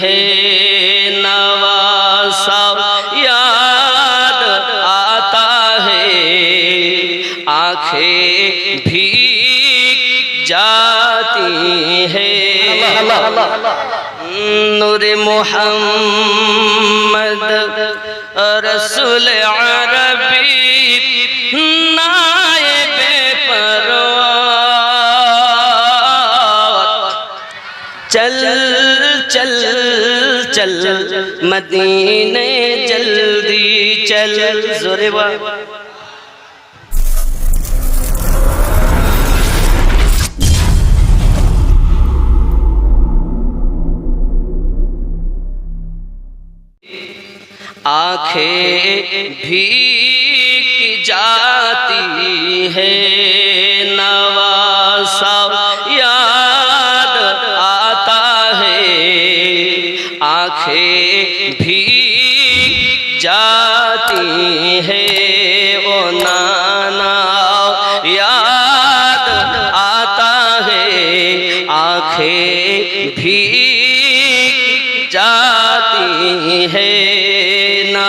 ہے نواسا یاد آتا ہے۔ آنکھیں بھی جاتی ہے نور محمد رسول عربی نائب پروات چل چل چل مدینے جلدی چل زوروا آنکھیں بھی جاتی ہے نوا بھی جاتی ہے او نانا یاد آتا ہے آنکھیں بھی جاتی ہے نہ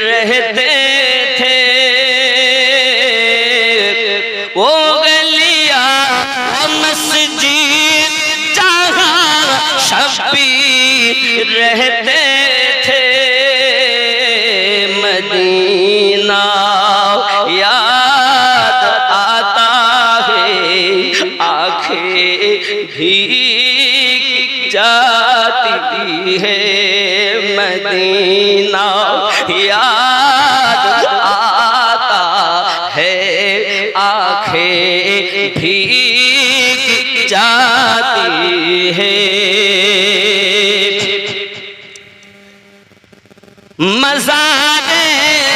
रहते थे वो गलिया वो मस्जिद जहाँ शबीर रहते थे मदीना جاتی ہے مدینہ، یاد آتا ہے آنکھیں بھی جاتی ہے۔ مزار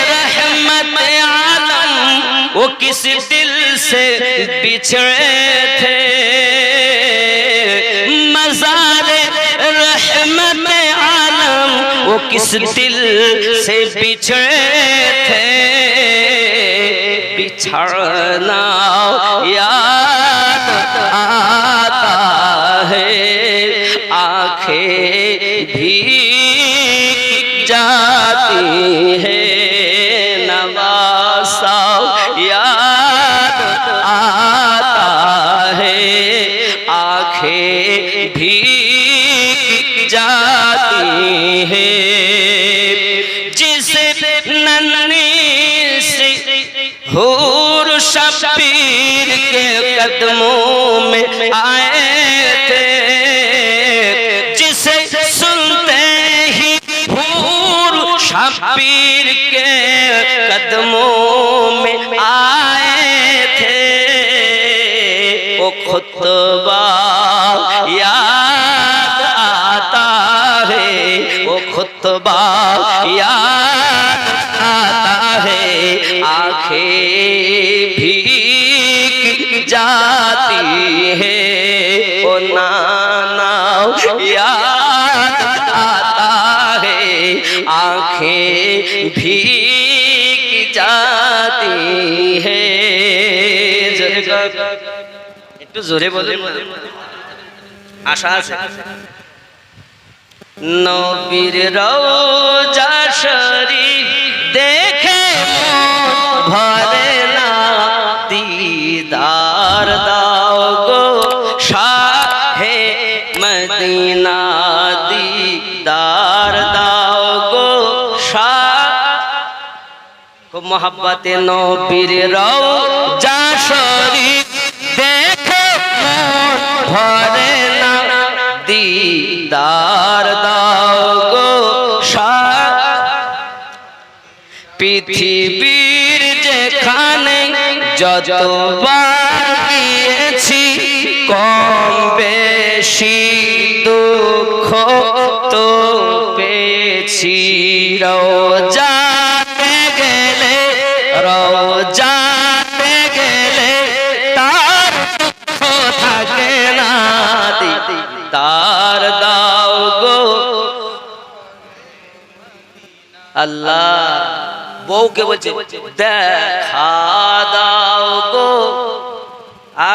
رحمت عالم، وہ کس دل سے بچھڑے تھے؟ وہ کس دل سے بچھڑے تھے؟ بچھڑنا یاد آتا ہے، آنکھیں بھی جاتی ہے نواز शबीर के कदमों में आए थे वो खुतबा याद आता है वो खुतबा याद आता है आंखें भीग जाती है ओ नाना याद आंखें भीग जाती है জোরে কর। একটু জোরে বলে আশা আছে নবীর রোজা মহাব্বতে নবীর রওজা শরীফ দেখে মন ভরে না দিদার দাও গো পৃথিবীর যেখানে যতবার গিয়েছি কম বেশি দুঃখ তো পেয়েছি গেলে রোজাতে গেলে তার দুঃখ দিদার দাও গো। আল্লাহ বউকে বলছে, দেখা দাও গো।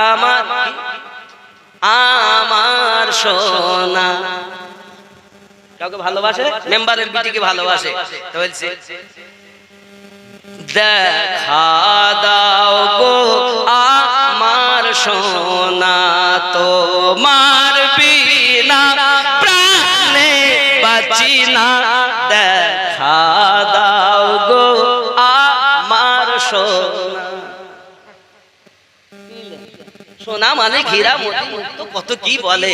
আমার আমার সোনা। কাউকে ভালোবাসে? মেম্বারের বিটিকে ভালোবাসে। বলছে দেখা দাও গো আমার সোনা, তোমার বিনা প্রাণে বাঁচি না দেখা দাও গো আমার সোনা। সোনা মানে ঘিরা মুক্ত কত কি বলে?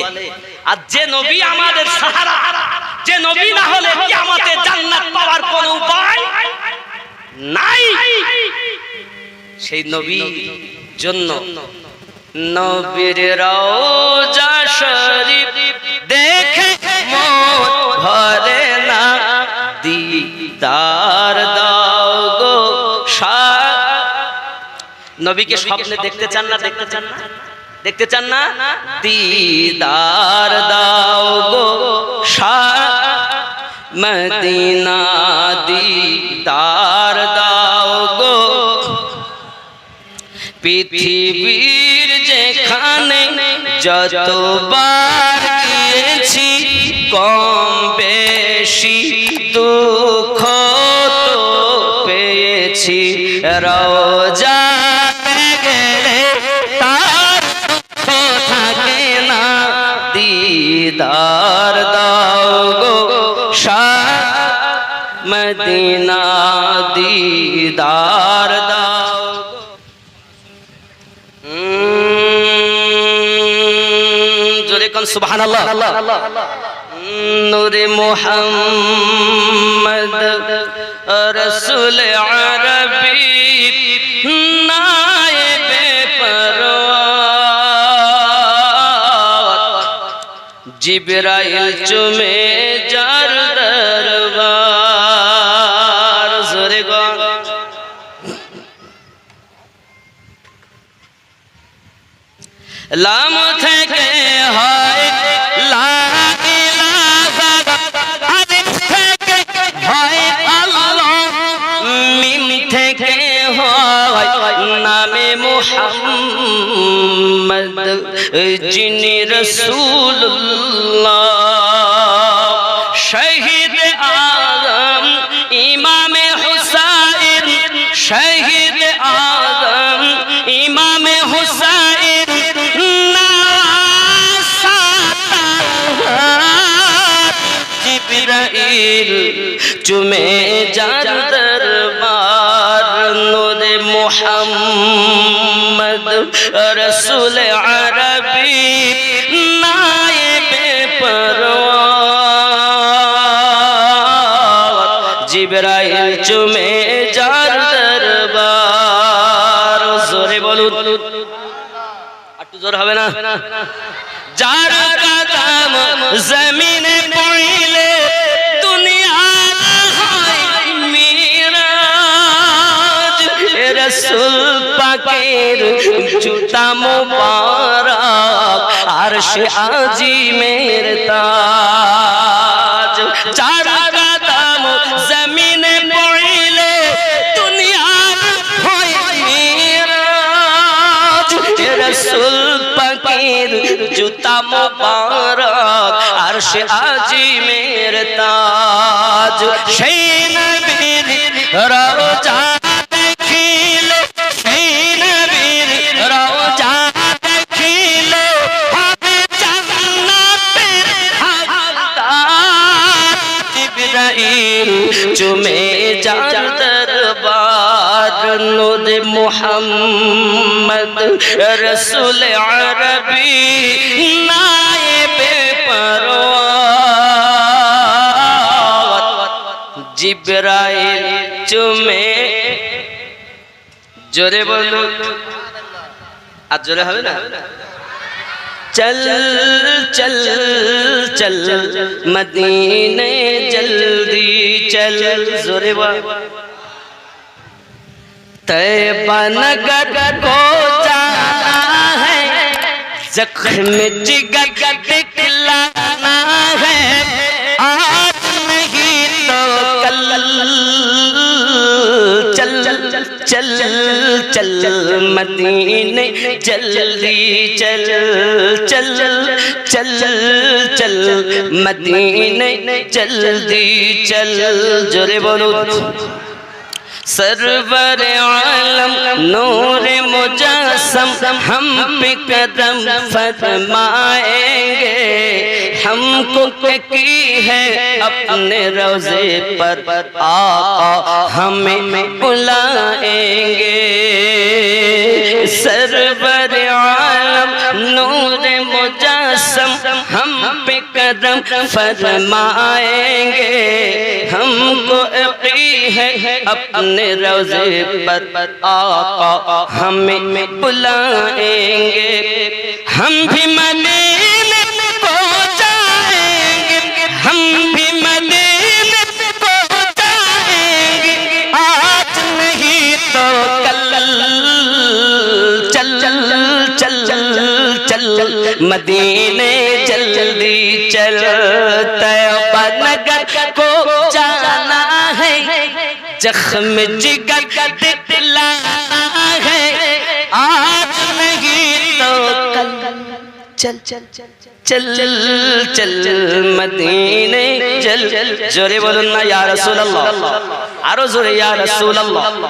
আর যে নবী আমাদের সাহারা, যে নবী না হলে কি আমাদের জান্নাত পাওয়ার কোন উপায় নাই সেই নবী জন্য। নবীর রওজা শরীফ দেখে মন ভরে না। দিদার দাও গো নবীকে স্বপ্নে দেখতে চান না দেখতে চান না? দেখতে চান না? দিদার দাও গো সা- মদিনা পৃথিবীর যেখানে যতবার গিয়েছি কম বেশি দুঃখ তো পেয়েছি। রোজা জোরে কোন সুবহানাল্লাহ। নূরে মুহাম্মদ রসুল জিবরাইল চুমে যার দরবার। জোরে গন লাম মুহাম্মদ যিনি রাসূলুল্লাহ। শহীদ আজম ইমামে হুসাইন। শহীদ আজম ইমামে হুসাইন। জিবরাইল চুমে মুহাম্মদ রসুল আরবি নায়েবে পরওয়ার জিবরাইল চুমে যার দরবার জোরে বলুন একটু জোর হবে না যার কদম জমিনে জুতা মুবারক, আর সে আজিমের তাজ। যার কদম জমিনে পড়িলে দুনিয়া হয় মিরাজ। রসুল পাকের জুতা মুবারক, আর সে আজিমের তাজ। সেই নবীর রওজা درود محمد، رسول عربی نائب پروات جبرائیل چمے جورے بولو۔ آج جورے ہوئے نا؟ چل چل چل مدینے جلدی چل۔ زورے بولو۔ نگر کو جانا ہے۔ زخم جگر دکھلانا ہے۔ آج نہیں تو کل۔ چل چل چل، مدینے، جلدی چل چل چل چل، مدینے، جلدی چل۔ جورے بولو۔ सरवर आलम नूर मुजस्सम हम पे कदम फरमाएंगे हमको की है अपने रोजे पर आका हमें बुलाएंगे सरवर قدم فرمائیں گے ہم کو اقی ہے اپنے روزے پر آقا ہمیں بلائیں گے ہم بھی مدینے کو گے ہم بھی مدینے کو گے آج نہیں تو کل چل چل چل چل مدینے چلتا نگر کو جانا ہے۔ زخم جگر دکھلا ہے۔ آج نہیں تو کل۔ چل چل چل چل چل، مدینے، چل۔ یا رسول اللہ۔ آرو جورے یا رسول اللہ۔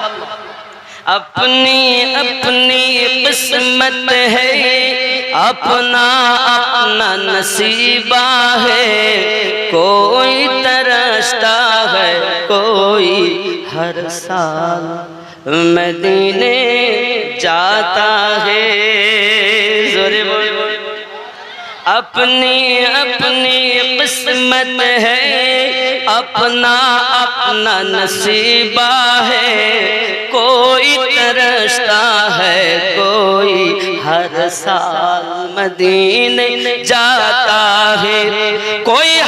اپنی اپنی قسمت ہے۔ اپنا اپنا نصیبہ ہے۔ کوئی ترستا ہے، کوئی ہر سال۔ مدینے جاتا ہے۔ اپنی اپنی قسمت ہے۔ اپنا اپنا نصیبہ ہے۔ کوئی ترستا ہے، کوئی ہر سال مدینے جاتا ہے۔ کوئی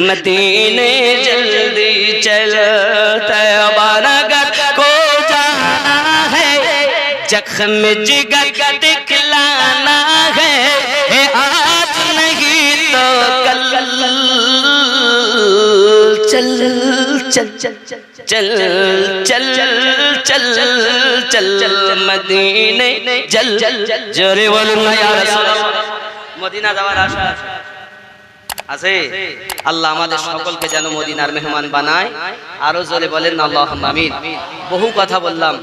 مدینے जख्म जिगर दिखलाना है ए आज नहीं तो कल चल चल चल चल चल चल चल चल मदीने जल জোরে বলুন না ইয়া রাসূলুল্লাহ মদিনা যাওয়ার আশা আছে আল্লাহ আমাদের সকলকে যেন মদিনার মেহমান বানায় আরো জোরে বলেন আল্লাহ আমিন বহু কথা বললাম